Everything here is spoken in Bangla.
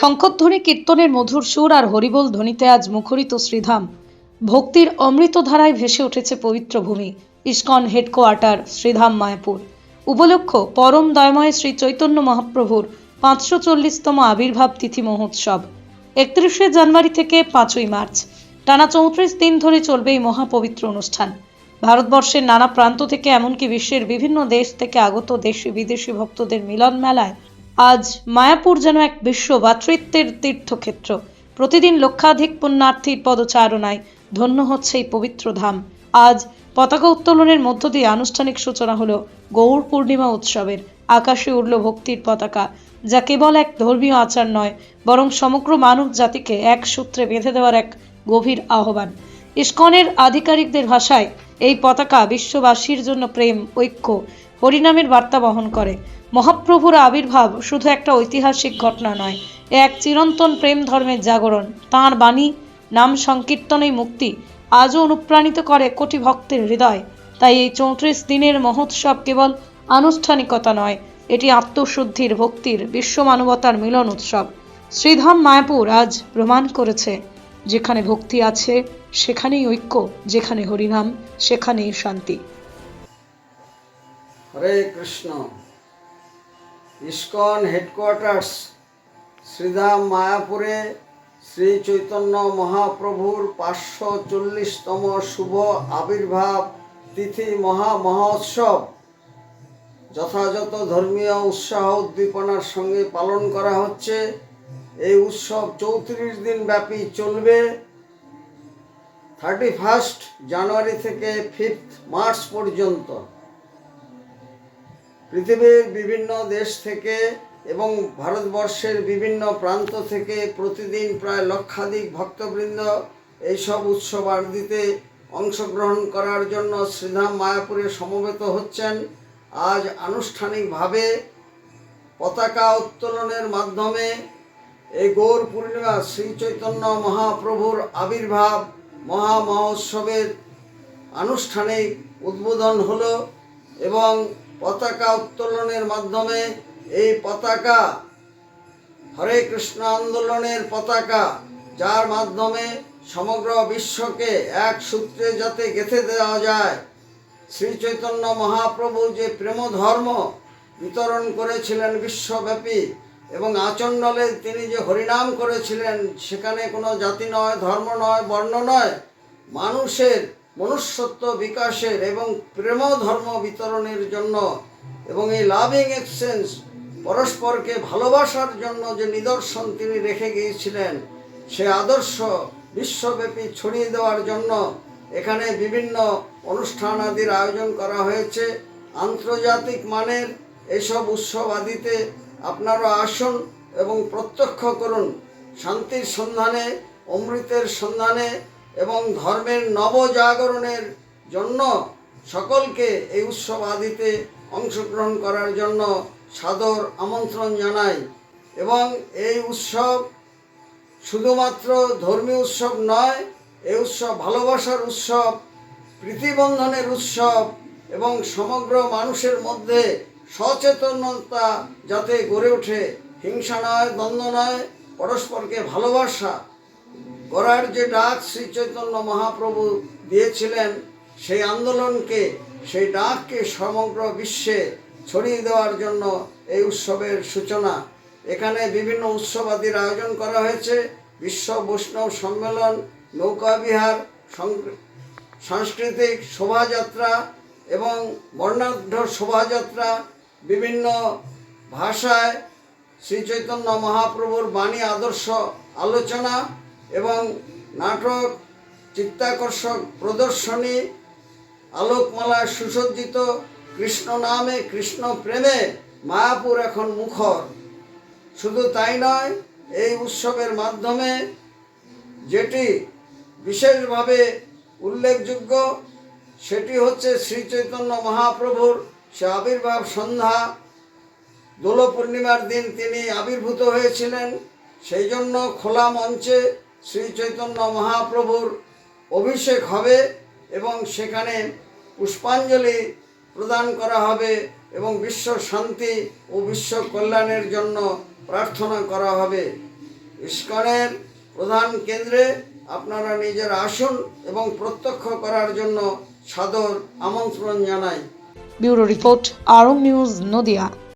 শঙ্খধ্বনি কীর্তনের মধুর সুর আর হরিবোল ধ্বনিতে আজ মুখরিত শ্রীধাম। ভক্তির অমৃত ধারায় ভেসে উঠেছে পবিত্র ভূমি, ইস্কন হেডকোয়ার্টার, শ্রীধাম মায়াপুর। উপলক্ষ, পরম দয়ময় শ্রী চৈতন্য মহাপ্রভুর পাঁচশো চল্লিশতম আবির্ভাব তিথি মহোৎসব। একত্রিশে জানুয়ারি থেকে পাঁচই মার্চ। টানা চৌত্রিশ দিন ধরে চলবে এই মহাপবিত্র অনুষ্ঠান। ভারতবর্ষের নানা প্রান্ত থেকে এমনকি বিশ্বের বিভিন্ন দেশ থেকে আগত দেশি বিদেশি ভক্তদের মিলন মেলায় আজ মায়াপুর যেন এক বিশ্ব ভাতৃত্বের তীর্থক্ষেত্র। প্রতিদিন লক্ষাধিক পুণ্যার্থীর পদচারণায় ধন্য হচ্ছে এই পবিত্র ধাম। আজ পতাকা উত্তোলনের মধ্য দিয়ে আনুষ্ঠানিক সূচনা হলো গৌর পূর্ণিমা উৎসবের। আকাশে উড়ল ভক্তির পতাকা, যা কেবল এক ধর্মীয় আচার নয়, বরং সমগ্র মানব জাতিকে এক সূত্রে বেঁধে দেওয়ার এক গভীর আহ্বান। ইস্কনের আধিকারিকদের ভাষায়, এই পতাকা বিশ্ববাসীর জন্য প্রেম, ঐক্য হরিনামের বার্তা বহন করে। মহাপ্রভুর আবির্ভাব শুধু একটা ঐতিহাসিক ঘটনা নয়, এ এক চিরন্তন প্রেম ধর্মের জাগরণ। তাঁর বাণী, নাম সংকীর্তনেই মুক্তি আজও অনুপ্রাণিত করে কোটি ভক্তের হৃদয়। তাই এই চৌত্রিশ দিনের মহোৎসব কেবল আনুষ্ঠানিকতা নয়, এটি আত্মশুদ্ধির ভক্তির বিশ্ব মানবতার মিলন উৎসব। শ্রীধাম মায়াপুর আজ প্রমাণ করেছে, যেখানে ভক্তি আছে, সেখানেই ঐক্য, যেখানে হরিনাম, সেখানেই শান্তি। হরে কৃষ্ণ। ইস্কন হেডকোয়ার্টার্স, শ্রীধাম মায়াপুরে শ্রী চৈতন্য মহাপ্রভুর পাঁচশো চল্লিশতম শুভ আবির্ভাব তিথি মহা মহোৎসব। যথাযথ ধর্মীয় উৎসাহ উদ্দীপনার সঙ্গে পালন করা হচ্ছে। এই উৎসব চৌত্রিশ দিন ব্যাপী চলবে। থার্টি ফার্স্ট জানুয়ারি থেকে ফিফথ মার্চ পর্যন্ত। পৃথিবীর বিভিন্ন দেশ থেকে এবং ভারতবর্ষের বিভিন্ন প্রান্ত থেকে প্রতিদিন প্রায় লক্ষাধিক ভক্তবৃন্দ এইসব উৎসবাদিতে অংশগ্রহণ করার জন্য শ্রীধাম মায়াপুরে সমবেত হচ্ছেন। আজ আনুষ্ঠানিকভাবে পতাকা উত্তোলনের মাধ্যমে এই গৌর পূর্ণিমা শ্রী চৈতন্য মহাপ্রভুর আবির্ভাব মহা মহোৎসবের আনুষ্ঠানিক উদ্বোধন হলো এবং পতাকা উত্তোলনের মাধ্যমে এই পতাকা, হরে কৃষ্ণ আন্দোলনের পতাকা, যার মাধ্যমে সমগ্র বিশ্বকে এক সূত্রে যাতে গেঁথে দেওয়া যায়। শ্রী চৈতন্য মহাপ্রভু যে প্রেম ধর্ম বিতরণ করেছিলেন বিশ্বব্যাপী এবং আচণ্ডলে তিনি যে হরিনাম করেছিলেন, সেখানে কোনো জাতি নয়, ধর্ম নয়, বর্ণ নয়, মানুষের মনুষ্যত্ব বিকাশের এবং প্রেম ধর্ম বিতরণের জন্য এবং এই লাভিং এক্সচেঞ্জ পরস্পরকে ভালোবাসার জন্য যে নিদর্শন তিনি রেখে গিয়েছিলেন, সে আদর্শ বিশ্বব্যাপী ছড়িয়ে দেওয়ার জন্য এখানে বিভিন্ন অনুষ্ঠান আদির আয়োজন করা হয়েছে। আন্তর্জাতিক মানের এসব উৎসব আদিতে আপনারা আসুন এবং প্রত্যক্ষ করুন। শান্তির সন্ধানে, অমৃতের সন্ধানে এবং ধর্মের নবজাগরণের জন্য সকলকে এই উৎসব আদিতে অংশগ্রহণ করার জন্য সাদর আমন্ত্রণ জানাই। এবং এই উৎসব শুধুমাত্র ধর্মীয় উৎসব নয়, এই উৎসব ভালোবাসার উৎসব, প্রীতিবন্ধনের উৎসব এবং সমগ্র মানুষের মধ্যে সচেতনতা যাতে গড়ে ওঠে, হিংসা নয়, দ্বন্দ্ব নয়, পরস্পরকে ভালোবাসা করার যে ডাক শ্রী চৈতন্য মহাপ্রভু দিয়েছিলেন, সেই আন্দোলনকে, সেই ডাককে সমগ্র বিশ্বে ছড়িয়ে দেওয়ার জন্য এই উৎসবের সূচনা। এখানে বিভিন্ন উৎসবাদির আয়োজন করা হয়েছে। বিশ্ব বৈষ্ণব সম্মেলন, নৌকা বিহার সাংস্কৃতিক শোভাযাত্রা এবং বর্ণাঢ্য শোভাযাত্রা বিভিন্ন ভাষায় শ্রী চৈতন্য মহাপ্রভুর বাণী আদর্শ আলোচনা এবং নাটক, চিত্তাকর্ষক প্রদর্শনী আলোকমালায় সুসজ্জিত, কৃষ্ণ নামে কৃষ্ণ প্রেমে মায়াপুর এখন মুখর। শুধু তাই নয়, এই উৎসবের মাধ্যমে যেটি বিশেষভাবে উল্লেখযোগ্য, সেটি হচ্ছে শ্রী চৈতন্য মহাপ্রভুর সে আবির্ভাব সন্ধ্যা। দোল পূর্ণিমার দিন তিনি আবির্ভূত হয়েছিলেন, সেই জন্য খোলা মঞ্চে শ্রী চৈতন্য মহাপ্রভুর অভিষেক হবে এবং সেখানে পুষ্পাঞ্জলি প্রদান করা হবে এবং বিশ্ব শান্তি ও বিশ্ব কল্যাণের জন্য প্রার্থনা করা হবে। ইস্কনের প্রধান কেন্দ্রে আপনারা নিজের আসন এবং প্রত্যক্ষ করার জন্য সাদর আমন্ত্রণ জানাই। Bureau report Arong news Nadia.